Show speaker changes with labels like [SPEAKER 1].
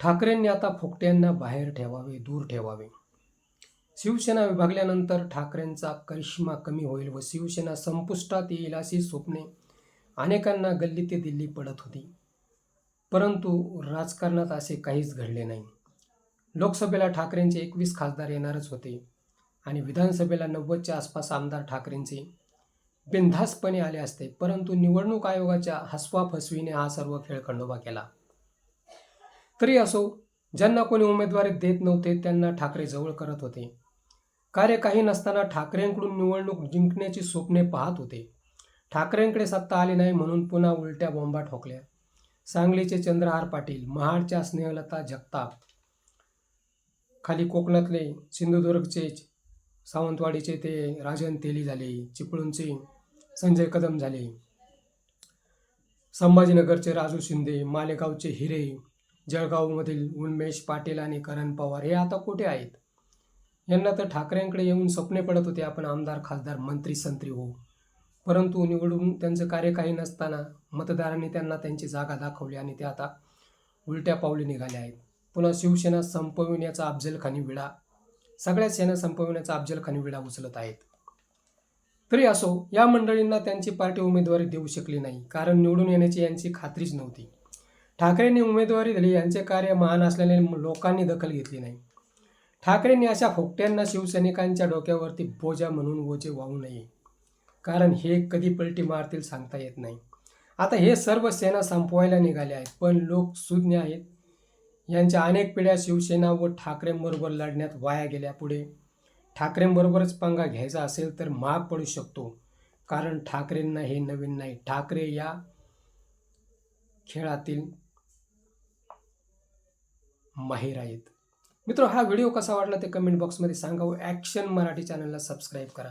[SPEAKER 1] ठाकरेंनी आता फोकट्यांना बाहेर ठेवावे दूर ठेवावे. शिवसेना विभागल्यानंतर ठाकरेंचा करिश्मा कमी होईल व शिवसेना संपुष्टात येईल अशी स्वप्ने अनेकांना गल्ली ते दिल्ली पडत होती. परंतु राजकारणात असे काहीच घडले नाही. लोकसभेला ठाकरेंचे एकवीस खासदार येणारच होते आणि विधानसभेला नव्वदच्या आसपास आमदार ठाकरेंचे बिनधास्तपणे आले असते. परंतु निवडणूक आयोगाच्या हसवाफसवीने हा सर्व खेळ खंडोबा केला. तरी असो ज्यांना कोणी उमेदवारी देत नव्हते त्यांना ठाकरे जवळ करत होते. कार्य काही नसताना ठाकरेंकडून निवडणूक जिंकण्याची स्वप्ने पाहत होते. ठाकरेंकडे सत्ता आली नाही म्हणून पुन्हा उलट्या बोंबा ठोकल्या. सांगलीचे चंद्रहार पाटील महाडच्या स्नेहलता जगताप. खाली कोकणातले सिंधुदुर्गचे सावंतवाडीचे ते राजन तेली झाले चिपळूणचे संजय कदम झाले. संभाजीनगरचे राजू शिंदे मालेगावचे हिरे जळगावमधील उन्मेष पाटील आणि करण पवार हे आता कुठे आहेत? यांना तर ठाकरेंकडे येऊन स्वप्ने पडत होते आपण आमदार खासदार मंत्री संत्री हो परंतु निवडून त्यांचं कार्य काही नसताना मतदारांनी त्यांना त्यांची जागा दाखवली आणि ते आता उलट्या पावली निघाले आहेत. पुन्हा शिवसेना संपविण्याचा अफजलखानी विडा. सगळ्या सेना संपविण्याचा अफजलखानी विडा उचलत आहेत. तरी असो या मंडळींना त्यांची पार्टी उमेदवारी देऊ शकली नाही कारण निवडून येण्याची यांची खात्रीच नव्हती. ठाकरेंनी उमेदवारी दिली यांचे कार्य महान असल्याने लोकांनी दखल घेतली नाही. ठाकरेंनी अशा फोकट्यांना शिवसैनिकांच्या डोक्यावरती बोजा म्हणून ओझे वाहू नये. कारण हे कधी पलटी मारतील सांगता येत नाही. आता हे सर्व सेना संपवायला निघाले आहेत पण लोक सुज्ञ आहेत. यांच्या अनेक पिढ्या शिवसेना व ठाकरेंबरोबर लढण्यात वाया गेल्या पुढे. ठाकरेंबरोबरच पंगा घ्यायचा असेल तर महाग पडू शकतो. कारण ठाकरेंना हे नवीन नाही. ठाकरे या खेळातील माहीर आहेत. मित्र हा व्हिडिओ कसा वाटला ते कमेंट बॉक्समध्ये सांगा व ॲक्शन मराठी चॅनलला सबस्क्राईब करा.